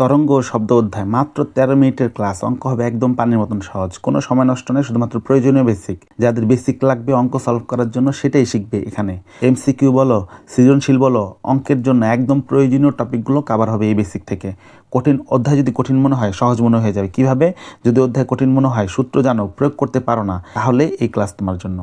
তরঙ্গ শব্দ অধ্যায়। মাত্র তেরো মিনিটের ক্লাস, অঙ্ক হবে একদম পানির মতন সহজ। কোনো সময় নষ্ট নেই শুধুমাত্র প্রয়োজনীয় বেসিক যাদের বেসিক লাগবে, অঙ্ক সলভ করার জন্য সেটাই শিখবে এখানে। এমসিকিউ বলো, সৃজনশীল বলো, অঙ্কের জন্য একদম প্রয়োজনীয় টপিকগুলো কাভার হবে এই বেসিক থেকে। কঠিন অধ্যায় যদি কঠিন মনে হয়, সহজ মনে হয়ে যাবে। কীভাবে? যদি অধ্যায় কঠিন মনে হয়, সূত্র জানো, প্রয়োগ করতে পারো না। তাহলে এই ক্লাস তোমার জন্য।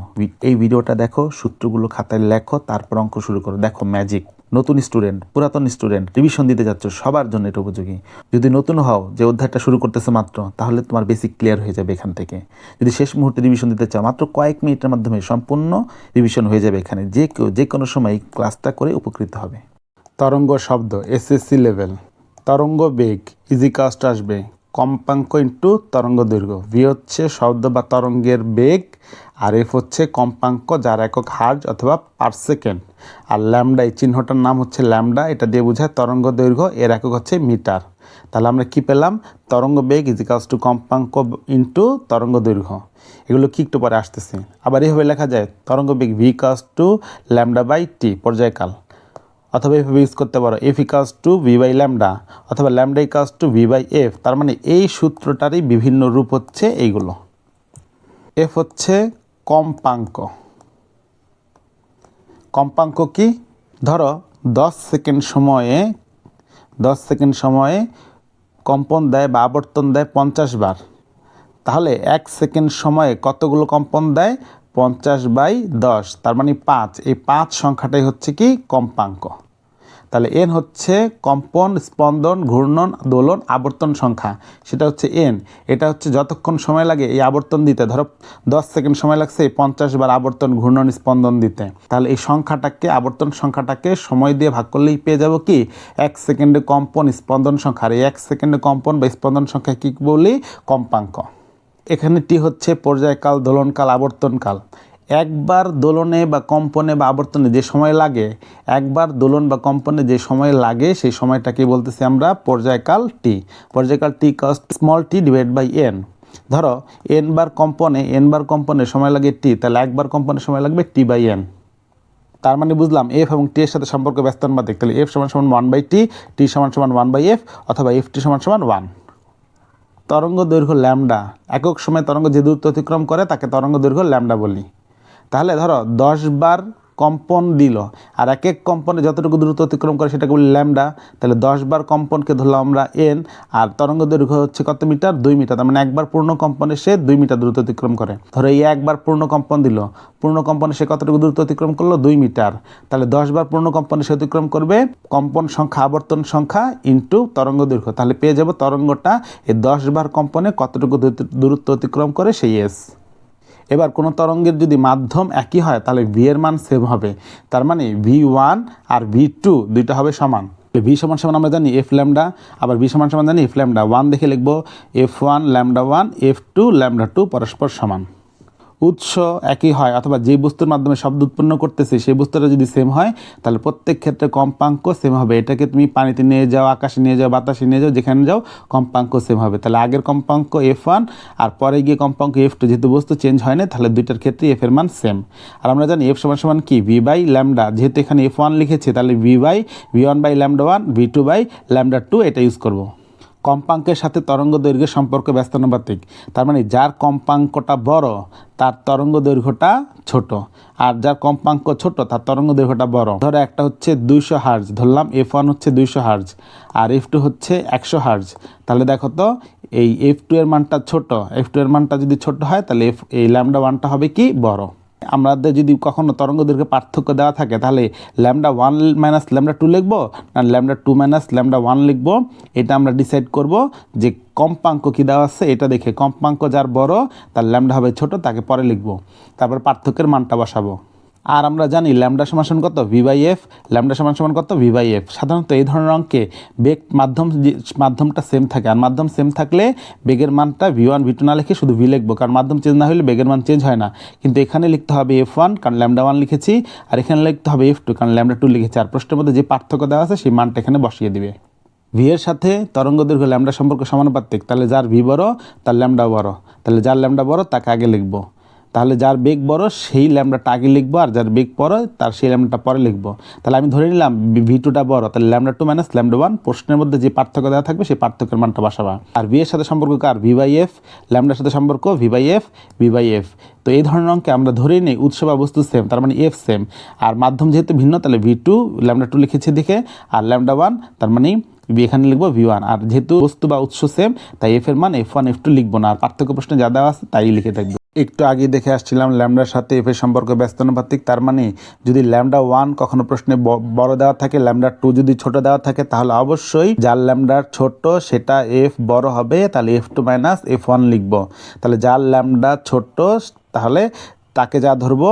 এই ভিডিওটা দেখো, সূত্রগুলো খাতায় লেখো, তারপর অঙ্ক শুরু করো। দেখো ম্যাজিক নতুন স্টুডেন্ট পুরাতন স্টুডেন্ট রিভিশন দিতে যাচ্ছ, সবার জন্য এটা উপযোগী। যদি নতুন হও, যে অধ্যায়টা শুরু করতেছে মাত্র, তাহলে তোমার বেসিক ক্লিয়ার হয়ে যাবে এখান থেকে। যদি শেষ মুহূর্তে রিভিশন দিতে চাও, মাত্র কয়েক মিনিটের মাধ্যমে সম্পূর্ণ রিভিশন হয়ে যাবে এখানে। যে কেউ, যে কোনো সময় ক্লাসটা করে উপকৃত হবে। তরঙ্গ শব্দ এসএসসি লেভেল তরঙ্গ বেগ ইজি কাস্ট আসবে। কম্পাঙ্ক ইন্টু তরঙ্গ দৈর্ঘ্য। ভি হচ্ছে শব্দ বা তরঙ্গের বেগ, আর এফ হচ্ছে কম্পাঙ্ক যার একক হার্জ অথবা পার সেকেন্ড আর ল্যামডা এই চিহ্নটার নাম হচ্ছে ল্যামডা এটা দিয়ে বোঝায় তরঙ্গ দৈর্ঘ্য, এর একক হচ্ছে মিটার। তাহলে আমরা কি পেলাম? তরঙ্গ বেগ ইজিকালস টু কম্পাঙ্ক ইন্টু তরঙ্গ দৈর্ঘ্য। এগুলো কি একটু পরে আসতেছে। আবার এইভাবে লেখা যায়, তরঙ্গ বেগ V equals to lambda by T পর্যায়কাল। অথবা এভাবে ইউজ করতে পারো। F equals to V by lambda অথবা lambda equals to V by F তার মানে এই সূত্রটারই বিভিন্ন রূপ হচ্ছে এইগুলো। এফ হচ্ছে কম্পাঙ্ক। কম্পাঙ্ক কি? ধরো, দশ সেকেন্ড সময়ে, দশ সেকেন্ড সময়ে কম্পন দেয় বা আবর্তন দেয় পঞ্চাশ বার। তাহলে এক সেকেন্ড সময়ে কতগুলো কম্পন দেয়? পঞ্চাশ বাই দশ, তার মানে পাঁচ। এই পাঁচ সংখ্যাটাই হচ্ছে কি? কম্পাঙ্ক। তাহলে এন হচ্ছে কম্পন, স্পন্দন, ঘূর্ণন, দোলন, আবর্তন সংখ্যা। সেটা হচ্ছে এন এটা হচ্ছে যতক্ষণ সময় লাগে এই আবর্তন দিতে। ধরো দশ সেকেন্ড সময় লাগছে পঞ্চাশ বার আবর্তন, ঘূর্ণন, স্পন্দন দিতে। তাহলে এই সংখ্যাটাকে, আবর্তন সংখ্যাটাকে সময় দিয়ে ভাগ করলেই পেয়ে যাব কি? এক সেকেন্ডে কম্পন, স্পন্দন সংখ্যা। আর এই এক সেকেন্ডে কম্পন বা স্পন্দন সংখ্যা কী বলি? কম্পাঙ্ক। এখানে টি হচ্ছে পর্যায়কাল, দোলনকাল, আবর্তনকাল। একবার দোলনে বা কম্পনে বা আবর্তনে যে সময় লাগে, একবার দোলন বা কম্পনে যে সময় লাগে, সেই সময়টাকে বলতেছি আমরা পর্যায়কাল টি পর্যায়কাল T cost small T divide by N ধরো এন বার কম্পনে এন বার কম্পনে সময় লাগে টি তাহলে একবার কম্পনে সময় লাগবে টি বাই এন তার মানে বুঝলাম এফ এবং টি এর সাথে সম্পর্ক ব্যস্তানুপাতিক তাহলে এফ সমান সমান ওয়ান বাই টি টি সমান সমান ওয়ান বাই এফ অথবা এফ টি সমান সমান ওয়ান তরঙ্গ দৈর্ঘ্য ল্যামডা একক সময় তরঙ্গ যে দূরত্ব অতিক্রম করে, তাকে তরঙ্গ দৈর্ঘ্য ল্যামডা বলি। তাহলে ধরো দশ বার কম্পন দিল, আর এক এক কম্পনে যতটুকু দূরত্ব অতিক্রম করে সেটাকে বলি ল্যামডা, তাহলে দশ বার কম্পনকে ধরলাম আমরা এন আর তরঙ্গ দৈর্ঘ্য হচ্ছে কত মিটার? দুই মিটার, তার মানে একবার পূর্ণ কম্পনে সে দুই মিটার দূরত্ব অতিক্রম করে। ধরো এই একবার পূর্ণ কম্পন দিল, পূর্ণ কম্পনে সে কতটুকু দূরত্ব অতিক্রম করল? দুই মিটার। তাহলে দশ বার পূর্ণ কম্পনে সে অতিক্রম করবে কম্পন সংখ্যা, আবর্তন সংখ্যা ইন্টু তরঙ্গ দৈর্ঘ্য। তাহলে পেয়ে যাব তরঙ্গটা, এই দশ বার কম্পনে কতটুকু দূরত্ব অতিক্রম করে? সেই এস এবার কোনো তরঙ্গের যদি মাধ্যম একই হয়, তাহলে ভি এর মান সেম হবে। তার মানে ভি ওয়ান আর ভি টু দুইটা হবে সমান। ভি সমান সমান আমরা জানি এফ ল্যামডা আবার ভি সমান সমান জানি এফ ল্যামডা ওয়ান দেখে লিখব F one lambda one F two lambda two পরস্পর সমান। উৎস একই হয় অথবা যে বস্তুর মাধ্যমে শব্দ উৎপন্ন করতেছে, সেই বস্তুটা যদি সেম হয়, তাহলে প্রত্যেক ক্ষেত্রে কম্পাঙ্ক সেম হবে। এটাকে তুমি পানিতে নিয়ে যাও, আকাশে নিয়ে যাও, বাতাসে নিয়ে যাও, যেখানে যাও, কম্পাঙ্ক সেম হবে। তাহলে আগের কম্পাঙ্ক এফ ওয়ান আর পরে গিয়ে কম্পাঙ্ক এফ টু যেহেতু বস্তু চেঞ্জ হয় না তাহলে দুইটার ক্ষেত্রে এফ এর মান সেম আর আমরা জানি এফ সমান সমান কি? ভি বাই ল্যামডা যেহেতু এখানে এফ ওয়ান লিখেছে, তাহলে V by V one by lambda one V two by lambda two এটা ইউজ করব। কম্পাঙ্কের সাথে তরঙ্গ দৈর্ঘ্যের সম্পর্ক ব্যস্তানুপাতিক। তার মানে যার কম্পাঙ্কটা বড়, তার তরঙ্গ দৈর্ঘ্যটা ছোট। আর যার কম্পাঙ্ক ছোট, তার তরঙ্গ দৈর্ঘ্যটা বড়। ধরো একটা হচ্ছে দুইশো হার্জ, ধরলাম এফ ওয়ান হচ্ছে দুইশো হার্জ, আর এফ টু হচ্ছে একশো হার্জ। তাহলে দেখো তো, এই এফ টু এর মানটা ছোট এফ টু এর মানটা যদি ছোট হয়, তাহলে এফ এই ল্যামডা ওয়ানটা হবে কি? বড়। আমাদের যদি কখনো তরঙ্গ দৈর্ঘ্যে পার্থক্য দেওয়া থাকে, তাহলে lambda one minus lambda two লিখব, না lambda two minus lambda one লিখব, এটা আমরা ডিসাইড করব যে কম্পাঙ্ক কী দেওয়া আছে, এটা দেখে কম্পাঙ্ক যার বড়, তার ল্যামডা হবে ছোট, তাকে পরে লিখব। তারপর পার্থক্যের মানটা বসাবো। আর আমরা জানি ল্যামডা সমান সমান কত? ভি বাই এফ ল্যামডা সমান সমান কত? ভি বাই এফ সাধারণত এই ধরনের অঙ্কে বেগ মাধ্যম মাধ্যমটা সেম থাকে। আর মাধ্যম সেম থাকলে বেগের মানটা ভি ওয়ান ভি টু না লিখে শুধু ভি লিখব। কারণ মাধ্যম চেঞ্জ না হলে বেগের মান চেঞ্জ হয় না। কিন্তু এখানে লিখতে হবে এফ ওয়ান কারণ ল্যামডা ওয়ান লিখেছি। আর এখানে লিখতে হবে এফ টু কারণ ল্যামডা টু লিখেছি। আর প্রশ্নের মধ্যে যে পার্থক্য দেওয়া আছে, সেই মানটা এখানে বসিয়ে দিবে। ভি এর সাথে তরঙ্গ দৈর্ঘ্য ল্যামডা সম্পর্ক সমানুপাতিক। তাহলে যার ভি বড়, তার ল্যামডা বড়। তাহলে যার ল্যামডা বড়, তাকে আগে লিখব। তাহলে যার বেগ বড়, সেই ল্যামডাটা আগে লিখব, আর যার বেগ বড়, তার সেই ল্যামডাটা পরে লিখব। তাহলে আমি ধরে নিলাম, ভি টুটা বড়, তাহলে lambda two minus lambda one প্রশ্নের মধ্যে যে পার্থক্য দেওয়া থাকবে, সেই পার্থক্যের মানটা বসাবা। আর ভি এর সাথে সম্পর্ক কার? ভি বাই এফ ল্যামডার সাথে সম্পর্ক V by F V by F তো এই ধরনের অঙ্কে আমরা ধরেই নিই উৎস বা বস্তু সেম তার মানে এফ সেম আর মাধ্যম যেহেতু ভিন্ন, তাহলে ভি টু ল্যামডা টু লিখেছি দেখে, আর ল্যামডা ওয়ান তার মানে ভি এখানে লিখব ভি ওয়ান আর যেহেতু বস্তু বা উৎস সেম তাই এফ এর মান এফ ওয়ান এফ টু লিখব না। আর পার্থক্য প্রশ্নে যা দেওয়া আছে, তাই লিখে থাকবে। একটু আগে দেখে আসছিলাম, ল্যামডার সাথে এফ এর সম্পর্ক ব্যস্তানুপাতিক তার মানে যদি ল্যামডা ওয়ান কখনো প্রশ্নে বড় দেওয়া থাকে, ল্যামডা টু যদি ছোট দেওয়া থাকে, তাহলে অবশ্যই যার ল্যামডার ছোট, সেটা এফ বড় হবে, তাহলে F two minus F one লিখব। তাহলে যার ল্যামডা ছোট, তাহলে তাকে যা ধরবো,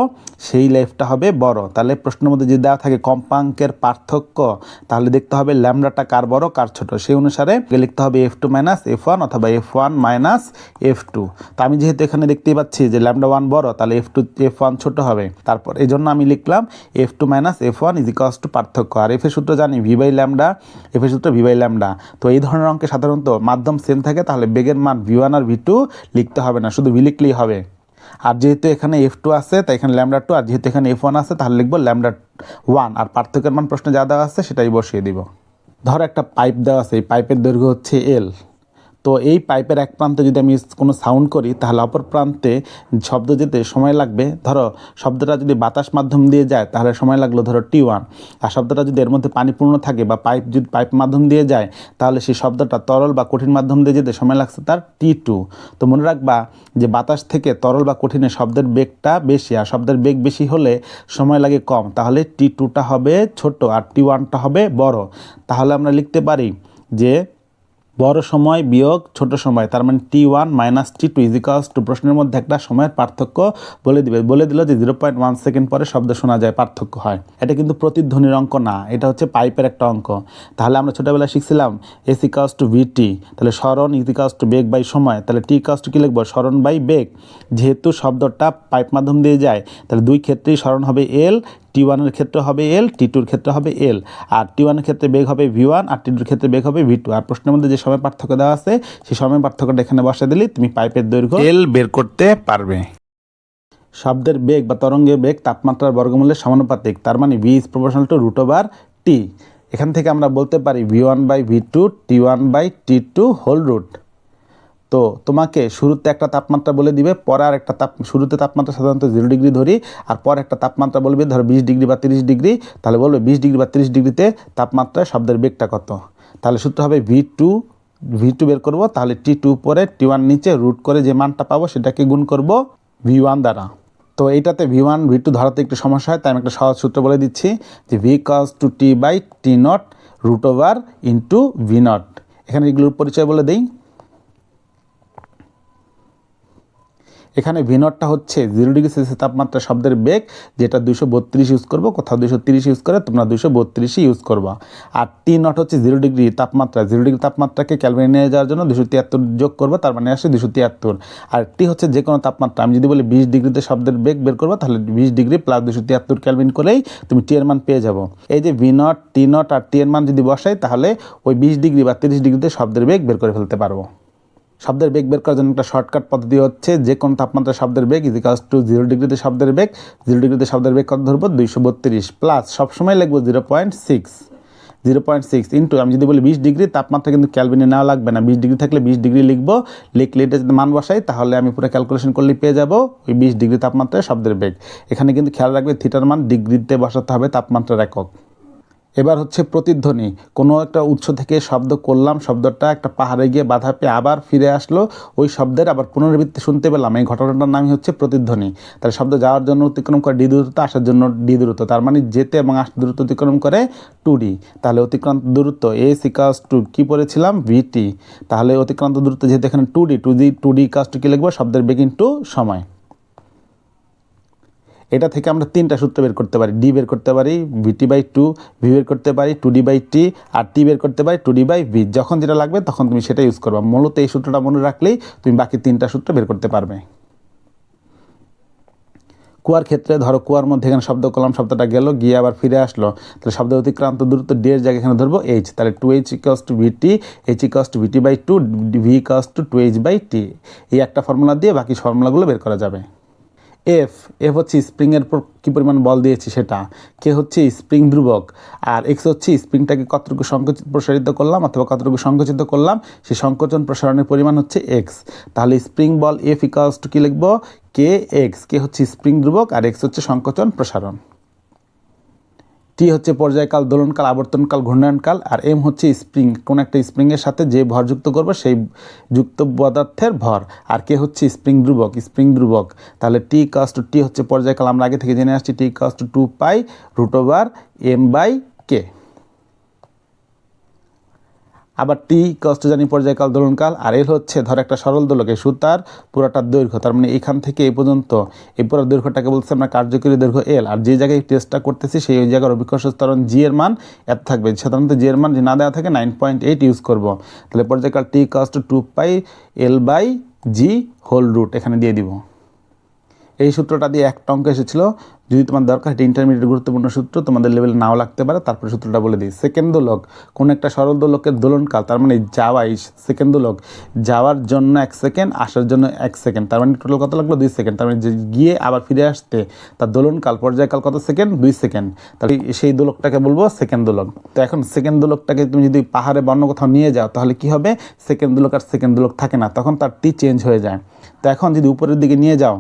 সেই লেফটা হবে বড়। তাহলে প্রশ্নের মধ্যে যদি দেওয়া থাকে কম্পাঙ্কের পার্থক্য, তাহলে দেখতে হবে ল্যামডাটা কার বড়, কার ছোট। সেই অনুসারে লিখতে হবে F two minus F one অথবা F one minus F two তা আমি যেহেতু এখানে দেখতেই পাচ্ছি যে ল্যামডা ওয়ান বড়, তাহলে এফ টু এফ ওয়ান ছোট হবে। তারপর এই জন্য আমি লিখলাম F two minus F one ইজিকাস to পার্থক্য। আর এফ এর সূত্র জানি ভি বাই ল্যামডা এফ এর সূত্র ভি বাই ল্যামডা। তো এই ধরনের অঙ্কে সাধারণত মাধ্যম সেম থাকে, তাহলে বেগের মান ভি ওয়ান আর ভি টু লিখতে হবে না, শুধু ভি লিখলেই হবে। আর যেহেতু এখানে এফ টু আছে, তাই এখানে ল্যামডা টু আর যেহেতু এখানে এফ ওয়ান আছে, তাহলে লিখব ল্যামডা ওয়ান আর পার্থক্যের মান প্রশ্নে যা দেওয়া আছে সেটাই বসিয়ে দিব। ধর একটা পাইপ দেওয়া আছে, এই পাইপের দৈর্ঘ্য হচ্ছে এল তো এই পাইপের এক প্রান্তে যদি আমি কোনো সাউন্ড করি, তাহলে অপর প্রান্তে শব্দ যেতে সময় লাগবে। ধরো, শব্দটা যদি বাতাস মাধ্যম দিয়ে যায়, তাহলে সময় লাগল ধরো টি ওয়ান আর শব্দটা যদি এর মধ্যে পানিপূর্ণ থাকে বা পাইপ যদি পাইপ মাধ্যম দিয়ে যায়, তাহলে সেই শব্দটা তরল বা কঠিন মাধ্যম দিয়ে যেতে সময় লাগছে তার টি টু তো মনে রাখবা যে বাতাস থেকে তরল বা কঠিনে শব্দের বেগটা বেশি, আর শব্দের বেগ বেশি হলে সময় লাগে কম। তাহলে টি টুটা হবে ছোট আর টি ওয়ানটা হবে বড়। তাহলে আমরা লিখতে পারি যে বড় সময় বিয়োগ, ছোট সময়। তার মানে T one minus T two equals to প্রশ্নের মধ্যে একটা সময়ের পার্থক্য বলে দিবে। বলে দিল যে জিরো পয়েন্ট ওয়ান সেকেন্ড পরে শব্দ শোনা যায়, পার্থক্য হয়। এটা কিন্তু প্রতিধ্বনির অঙ্ক না, এটা হচ্ছে পাইপের একটা অঙ্ক। তাহলে আমরা ছোটোবেলায় শিখছিলাম এস ইকালস টু ভিটি তাহলে স্মরণ ইজিকালস টু বেগ বাই সময়। তাহলে টি ইকালস টু কী লিখব? স্মরণ বাই বেগ। যেহেতু শব্দটা পাইপ মাধ্যম দিয়ে যায়, তাহলে দুই ক্ষেত্রেই স্মরণ হবে এল টি ওয়ানের ক্ষেত্রে হবে এল টি টুর ক্ষেত্রে হবে এল আর টি ওয়ানের ক্ষেত্রে বেগ হবে ভি ওয়ান আর টি টুর ক্ষেত্রে বেগ হবে ভি টু আর প্রশ্নের মধ্যে যে সময় পার্থক্য দেওয়া আছে সেই সময় পার্থক্যটা এখানে বসে দিলে তুমি পাইপের দৈর্ঘ্য এল বের করতে পারবে। শব্দের বেগ বা তরঙ্গের বেগ তাপমাত্রার বর্গমূলের সমানুপাতিক তার মানে V is proportional to root over T এখান থেকে আমরা বলতে পারি V one by V two T one by T two whole root তো তোমাকে শুরুতে একটা তাপমাত্রা বলে দিবে, পরে আর একটা তাপ, শুরুতে তাপমাত্রা সাধারণত জিরো ডিগ্রি ধরি, আর পর একটা তাপমাত্রা বলবে ধরো বিশ ডিগ্রি বা তিরিশ ডিগ্রি, তাহলে বলবে বিশ ডিগ্রি বা তিরিশ ডিগ্রিতে তাপমাত্রায় শব্দের বেগটা কত? তাহলে সূত্র হবে ভি টু ভি টু বের করব, তাহলে টি টু পরে টি ওয়ান নিচে, রুট করে যে মানটা পাবো সেটাকে গুণ করব ভি ওয়ান দ্বারা। তো এইটাতে ভি ওয়ান, ভি টু ধরাতে একটু সমস্যা হয়, তাই আমি একটা সহজ সূত্র বলে দিচ্ছি যে V equals to T by T nought root over into V nought. এখানে এগুলোর পরিচয় বলে দিই। এখানে ভিনটটা হচ্ছে জিরো ডিগ্রি সেলসিয়াস তাপমাত্রা শব্দের বেগ, যেটা দুশো বত্রিশ ইউজ করব, কোথাও দুশো তিরিশ ইউজ করে, তোমরা দুশো বত্রিশই ইউজ করবা। আর টি নট হচ্ছে জিরো ডিগ্রি তাপমাত্রা জিরো ডিগ্রি তাপমাত্রাকে ক্যালভিনে নিয়ে যাওয়ার জন্য দুশো তিয়াত্তর যোগ করব, তার মানে আসে দুশো তিয়াত্তর। আর টি হচ্ছে যে কোনো তাপমাত্রা, আমি যদি বলি বিশ ডিগ্রিতে শব্দের বেগ বের করব, তাহলে বিশ ডিগ্রি প্লাস দুশো তিয়াত্তর ক্যালভিন করেই তুমি টি এর মান পেয়ে যাব। এই যে ভি নট টি নট আর টি এর মান যদি বসাই, তাহলে ওই বিশ ডিগ্রি বা তিরিশ ডিগ্রিতে শব্দের বেগ বের করে ফেলতে পারব। শব্দের বেগ বের করার জন্য একটা শর্টকাট পদ্ধতি হচ্ছে যে কোনো তাপমাত্রা শব্দের বেগ ইজিকালস টু জিরো ডিগ্রিতে শব্দের বেগ জিরো ডিগ্রিতে শব্দের বেগ কত ধরবো? দুইশো বত্রিশ প্লাস সবসময় লিখব zero point six zero point six into আমি যদি বলি বিশ ডিগ্রি, তাপমাত্রা কিন্তু ক্যালভিনে নেওয়া লাগবে না। বিশ ডিগ্রি থাকলে বিশ ডিগ্রি লিখব। লিখলে এটা যদি মান বসাই, তাহলে আমি পুরো ক্যালকুলেশন করলে পেয়ে যাব ওই বিশ ডিগ্রি তাপমাত্রায় শব্দের বেগ। এখানে কিন্তু খেয়াল রাখবে থিটার মান ডিগ্রিতে বসাতে হবে তাপমাত্রার একক। এবার হচ্ছে প্রতিধ্বনি। কোনো একটা উৎস থেকে শব্দ করলাম, শব্দটা একটা পাহাড়ে গিয়ে বাধা পেয়ে আবার ফিরে আসলো। ওই শব্দের আবার পুনরাবৃত্তি শুনতে পেলাম। এই ঘটনাটার নামই হচ্ছে প্রতিধ্বনি। তাহলে শব্দ যাওয়ার জন্য অতিক্রম করে ডি দূরত্ব, আসার জন্য ডি দূরত্ব। তার মানে যেতে এবং আসতে দূরত্ব অতিক্রম করে টু ডি। তাহলে অতিক্রান্ত দূরত্ব, এ সিকাস টু কী পড়েছিলাম? ভিটি তাহলে অতিক্রান্ত দূরত্ব যেহেতু এখানে two D two D two D equals to কী লিখব? শব্দের বেগ ইন্টু সময়। এটা থেকে আমরা তিনটা সূত্র বের করতে পারি। ডি বের করতে পারি ভিটি বাই টু ভি বের করতে পারি টু ডি বাই টি আর টি বের করতে পারি টু ডি বাই ভি যখন যেটা লাগবে, তখন তুমি সেটা ইউজ করবা। মূলত এই সূত্রটা মনে রাখলেই তুমি বাকি তিনটা সূত্র বের করতে পারবে। কুয়ার ক্ষেত্রে ধরো, কুয়ার মধ্যে এখানে শব্দ করলাম শব্দটা গেল, গিয়ে আবার ফিরে আসলো। তাহলে শব্দ অতিক্রান্ত দূরত্ব ডি এর জায়গায় এখানে ধরবো এইচ তাহলে two H equals to VT H equals to VT by two V equals to two H by T এই একটা ফর্মুলা দিয়ে বাকি ফর্মুলাগুলো বের করা যাবে। এফ এফ হচ্ছে স্প্রিংয়ের উপর কী পরিমাণ বল দিয়েছি সেটা, কে হচ্ছে স্প্রিং ধ্রুবক, আর এক্স হচ্ছে স্প্রিংটাকে কতটুকু সংকুচিত প্রসারিত করলাম অথবা কতটুকু সংকোচিত করলাম সেই সংকোচন প্রসারণের পরিমাণ হচ্ছে এক্স। তাহলে স্প্রিং বল এফ ইকালস টু কী লিখব? কে এক্স, কে হচ্ছে স্প্রিং ধ্রুবক আর এক্স হচ্ছে সংকোচন প্রসারণ। টি হচ্ছে পর্যায়কাল, দোলনকাল, আবর্তনকাল, ঘূর্ণায়নকাল, আর এম হচ্ছে স্প্রিং। কোন একটা স্প্রিংয়ের সাথে যে ভর যুক্ত করবে, সেই যুক্ত পদার্থের ভর। আর কে হচ্ছে স্প্রিং ধ্রুবক? স্প্রিং ধ্রুবক। তাহলে টি কস্ট টু হচ্ছে পর্যায়কাল। আমরা আগে থেকে জেনে আসছি T cost to two pi root over M by K আবার টি কষ্ট জানি পর্যায়কাল দোলনকাল, আর এল হচ্ছে ধর একটা সরল দোলকে সুতার পুরাটার দৈর্ঘ্য, তার মানে এখান থেকে এই পর্যন্ত এই পুরো দৈর্ঘ্যটাকে বলছে আমরা কার্যকরী দৈর্ঘ্য এল, আর যে জায়গায় টেস্টটা করতেছি সেই ওই জায়গার অভিকর্ষ স্তরণ জি এর মান এত থাকবে, সাধারণত জি এর মান যে না দেওয়া থাকে নাইন পয়েন্ট এইট ইউজ করব। তাহলে পর্যায়কাল টি কষ্ট two pi L by G whole root এখানে দিয়ে দিব। এই সূত্রটা দিয়ে একটা অঙ্ক এসেছিল। যদি তোমার দরকার এটা ইন্টারমিডিয়েট গুরুত্বপূর্ণ সূত্র, তোমাদের লেভেলে নাও লাগতে পারে, তারপরে সূত্রটা বলে দিই। সেকেন্ড দোলক কোন একটা সরল দোলকের দোলনকাল, তার মানে যাওয়া এই সেকেন্ড দোলক যাওয়ার জন্য এক সেকেন্ড, আসার জন্য এক সেকেন্ড, তার মানে টোটাল কত লাগল? দুই সেকেন্ড, তার মানে যে গিয়ে আবার ফিরে আসতে, তার দোলনকাল, পর্যায়কাল কত সেকেন্ড? দুই সেকেন্ড। তাহলে সেই দোলকটাকে বলব সেকেন্ড দোলক তো এখন সেকেন্ড দোলকটাকে তুমি যদি পাহাড়ে বন্য কোথাও নিয়ে যাও, তাহলে কি হবে? সেকেন্ড দোলক আর সেকেন্ড দোলক থাকে না, তখন তার টি চেঞ্জ হয়ে যায়। তো এখন যদি উপরের দিকে নিয়ে যাও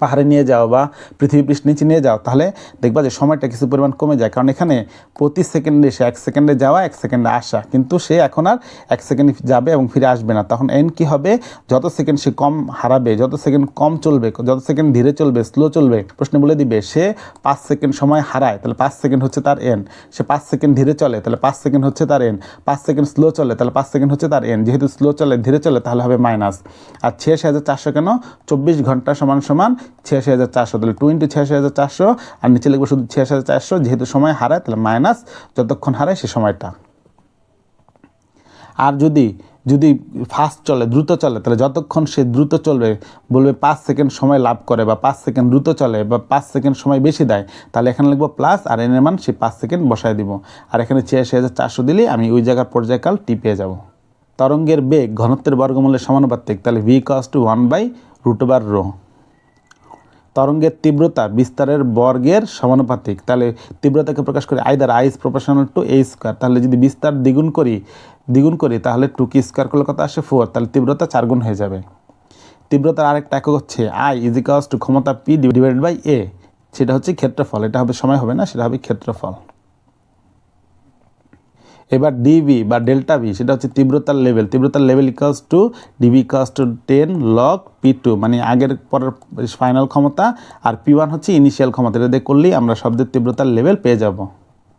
পাহাড়ে নিয়ে যাও বা পৃথিবী পৃষ্ঠ নিচে নিয়ে যাও, তাহলে দেখবা যে সময়টা কিছু পরিমাণ কমে যায়। কারণ এখানে প্রতি সেকেন্ডে সে এক সেকেন্ডে যাওয়া, এক সেকেন্ডে আসা। কিন্তু সে এখন আর এক সেকেন্ড যাবে এবং ফিরে আসবে না। তখন এন কি হবে? যত সেকেন্ড সে কম হারাবে, যত সেকেন্ড কম চলবে, যত সেকেন্ড ধীরে চলবে স্লো চলবে, প্রশ্ন বলে দিবে, সে পাঁচ সেকেন্ড সময় হারায়, তাহলে পাঁচ সেকেন্ড হচ্ছে তার এন সে পাঁচ সেকেন্ড ধীরে চলে, তাহলে পাঁচ সেকেন্ড হচ্ছে তার এন পাঁচ সেকেন্ড স্লো চলে, তাহলে পাঁচ সেকেন্ড হচ্ছে তার এন যেহেতু স্লো চলে, ধীরে চলে, তাহলে হবে মাইনাস আর ছিয়াশি হাজার চারশো কেন? চব্বিশ ঘণ্টা সমান সমান ছিয়াশি হাজার চারশো, তাহলে টু ইন্টু ছিয়াশি হাজার চারশো, আর নিচে লিখব শুধু ছিয়াশি হাজার চারশো, যেহেতু সময় হারায়, তাহলে মাইনাস যতক্ষণ হারায় সে সময়টা। আর যদি যদি ফাস্ট চলে, দ্রুত চলে, তাহলে যতক্ষণ সে দ্রুত চলবে, বলবে পাঁচ সেকেন্ড সময় লাভ করে, বা পাঁচ সেকেন্ড দ্রুত চলে, বা পাঁচ সেকেন্ড সময় বেশি দেয়, তাহলে এখানে লিখব প্লাস আর এনের মান সে পাঁচ সেকেন্ড বসায় দিব। আর এখানে ছিয়াশি হাজার চারশো দিলেই আমি ওই জায়গার পর্যায়কাল টি পেয়ে যাব। তরঙ্গের বেগ, ঘনত্বের বর্গমূলের সমানুপাতিক, তাহলে V equals to one by root over rho তরঙ্গের তীব্রতা বিস্তারের বর্গের সমানুপাতিক। তাহলে তীব্রতাকে প্রকাশ করি either is proportional to A square তাহলে যদি বিস্তার দ্বিগুণ করি দ্বিগুণ করি, তাহলে টু কি স্কোয়ার করলে কত আসে? ফোর তাহলে তীব্রতা চারগুণ হয়ে যাবে। তীব্রতার আরেকটা একক হচ্ছে আই ইজ ইকালস টু ক্ষমতা পি ডিভাইডেড বাই এ সেটা হচ্ছে ক্ষেত্রফল। এটা হবে সময় হবে না, সেটা হবে ক্ষেত্রফল। এবার ডিবি বা ডেল্টা ভি সেটা হচ্ছে তীব্রতার লেভেল তীব্রতার level equals to dB equals to ten log P two মানে আগের পরের ফাইনাল ক্ষমতা, আর পি ওয়ান হচ্ছে ইনিশিয়াল ক্ষমতা। এটা দিয়ে করলেই আমরা শব্দের তীব্রতার লেভেল পেয়ে যাব।